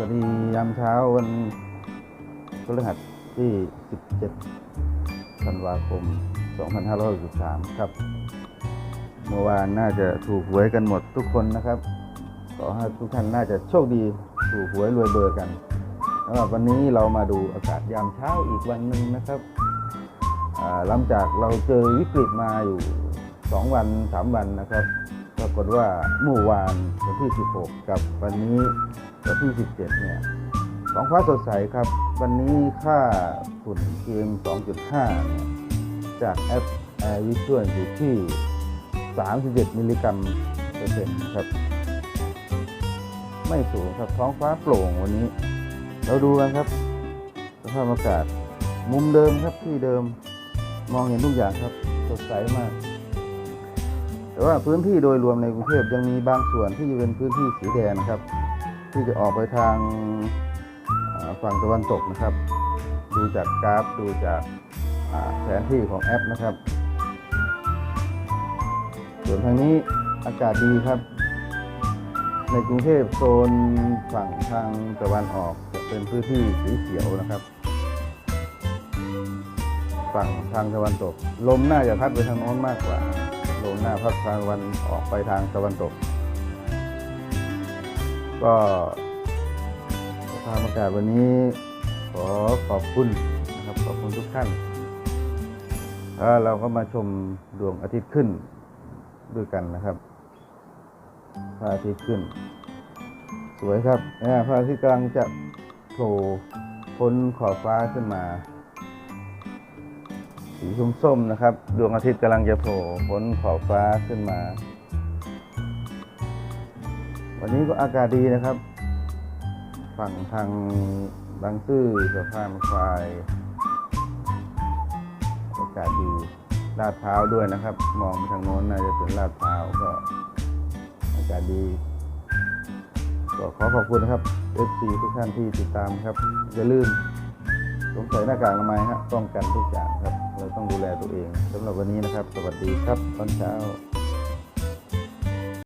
วัสดียามเช้าวันพฤหัสที่ 17 ธันวาคม 2563 ครับ เมื่อวานน่าจะถูกหวยกันหมดทุกคนนะครับ ขอให้ทุกท่านน่าจะโชคดีถูกหวยรวยเบอร์กันสำหรับวันนี้เรามาดูอากาศยามเช้าอีกวันหนึ่งนะครับหลังจากเราเจอวิกฤตมาอยู่ 2 วัน 3 วันนะครับ ปรากฏว่าเมื่อวานวันที่ 16 กับวันนี้วันที่ 17 เนี่ยท้องฟ้าสดใสครับ วันนี้ค่าฝุ่น PM 2.5เนี่ยจากแอป Air Visual อยู่ที่ 37 มิลลิกรัมเปอร์เซ็นต์ครับ ไม่สูงครับท้องฟ้าโปร่งวันนี้ เราดูกันครับสภาพอากาศ มุมเดิมครับที่เดิมมองเห็นทุกอย่างครับ สดใสมาก แต่ว่าพื้นที่โดยรวมในกรุงเทพยังมีบางส่วนที่จะเป็นพื้นที่สีแดงนะครับ ที่จะออกไปทางฝั่งตะวันตกนะครับ ดูจากกราฟดูจากแผนที่ของแอปนะครับ ส่วนทางนี้อากาศดีครับ ในกรุงเทพโซนฝั่งทางตะวันออกจะเป็นพื้นที่สีเขียวนะครับฝั่งทางตะวันตก ลมน่าจะพัดไปทางโน้นมากกว่า ลมหน้าพัดทางวันออกไปทางตะวันตก ก็สภาพอากาศวันนี้ขอขอบคุณนะครับขอบคุณทุกท่านแล้วเราก็มาชมดวงอาทิตย์ขึ้นด้วยกันนะครับพระอาทิตย์ขึ้น สวยครับพระอาทิตย์กำลังจะโผล่พ้นขอบฟ้าขึ้นมา สีส้มๆนะครับ ดวงอาทิตย์กำลังจะโผล่พ้นขอบฟ้าขึ้นมา วันนี้ก็อากาศดีนะครับ ฝั่งทางบางซื่อสะพานควายอากาศดีลาดพร้าวด้วยนะครับ มองไปทางโน้นน่าจะเป็นลาดพร้าวก็อากาศดีก็ขอขอบคุณนะครับ FC ทุกท่านที่ติดตามครับ อย่าลืมสวมใส่หน้ากากอนามัยฮะป้องกันทุกอย่างครับ เราต้องดูแลตัวเองสำหรับวันนี้นะครับ สวัสดีครับตอนเช้า